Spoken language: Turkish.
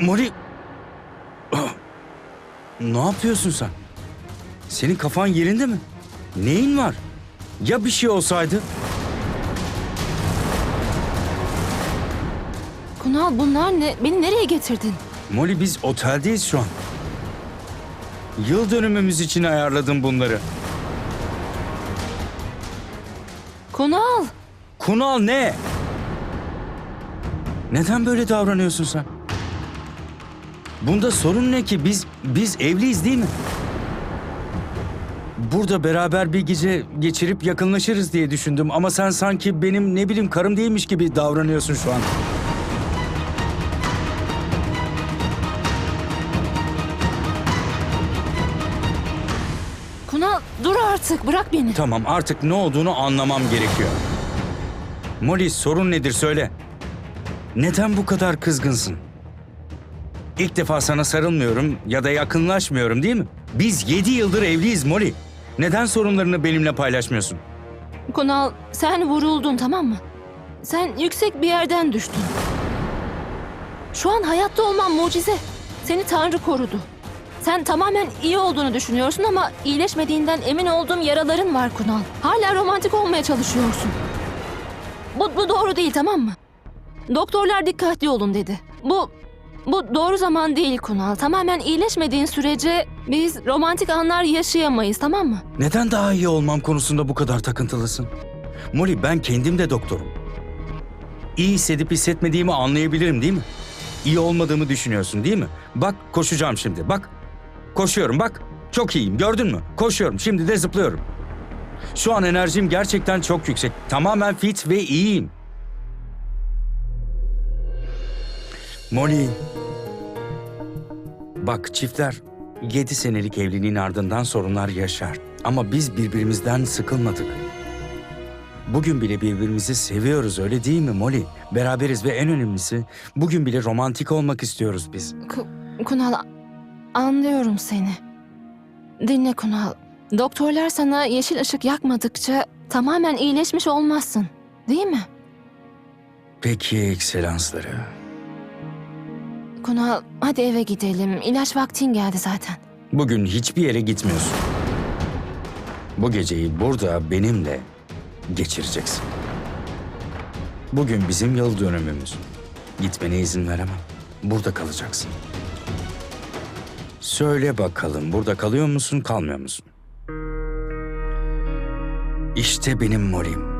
Molly... Ne yapıyorsun sen? Senin kafan yerinde mi? Neyin var? Ya bir şey olsaydı? Kunal bunlar ne? Beni nereye getirdin? Molly biz oteldeyiz şu an. Yıl dönümümüz için ayarladım bunları. Kunal! Kunal ne? Neden böyle davranıyorsun sen? Bunda sorun ne ki? Biz biz evliyiz değil mi? Burada beraber bir gece geçirip yakınlaşırız diye düşündüm ama sen sanki benim ne bileyim karım değilmiş gibi davranıyorsun şu an. Kunal dur artık bırak beni. Tamam artık ne olduğunu anlamam gerekiyor. Molly sorun nedir söyle. Neden bu kadar kızgınsın? İlk defa sana sarılmıyorum ya da yakınlaşmıyorum değil mi? Biz yedi yıldır evliyiz Molly. Neden sorunlarını benimle paylaşmıyorsun? Kunal sen vuruldun tamam mı? Sen yüksek bir yerden düştün. Şu an hayatta olman mucize. Seni Tanrı korudu. Sen tamamen iyi olduğunu düşünüyorsun ama iyileşmediğinden emin olduğum yaraların var Kunal. Hala romantik olmaya çalışıyorsun. Bu, bu doğru değil tamam mı? Doktorlar dikkatli olun dedi. Bu bu doğru zaman değil Kunal. Tamamen iyileşmediğin sürece biz romantik anlar yaşayamayız tamam mı? Neden daha iyi olmam konusunda bu kadar takıntılısın? Molly ben kendim de doktorum. İyi hissedip hissetmediğimi anlayabilirim değil mi? İyi olmadığımı düşünüyorsun değil mi? Bak koşacağım şimdi bak. Koşuyorum bak. Çok iyiyim gördün mü? Koşuyorum şimdi de zıplıyorum. Şu an enerjim gerçekten çok yüksek. Tamamen fit ve iyiyim. Molly. Bak çiftler 7 senelik evliliğin ardından sorunlar yaşar. Ama biz birbirimizden sıkılmadık. Bugün bile birbirimizi seviyoruz öyle değil mi Molly? Beraberiz ve en önemlisi bugün bile romantik olmak istiyoruz biz. Ku- Kunal anlıyorum seni. Dinle Kunal. Doktorlar sana yeşil ışık yakmadıkça tamamen iyileşmiş olmazsın. Değil mi? Peki ekselansları. Kunal hadi eve gidelim. İlaç vaktin geldi zaten. Bugün hiçbir yere gitmiyorsun. Bu geceyi burada benimle geçireceksin. Bugün bizim yıl dönümümüz. Gitmene izin veremem. Burada kalacaksın. Söyle bakalım burada kalıyor musun, kalmıyor musun? İşte benim morim.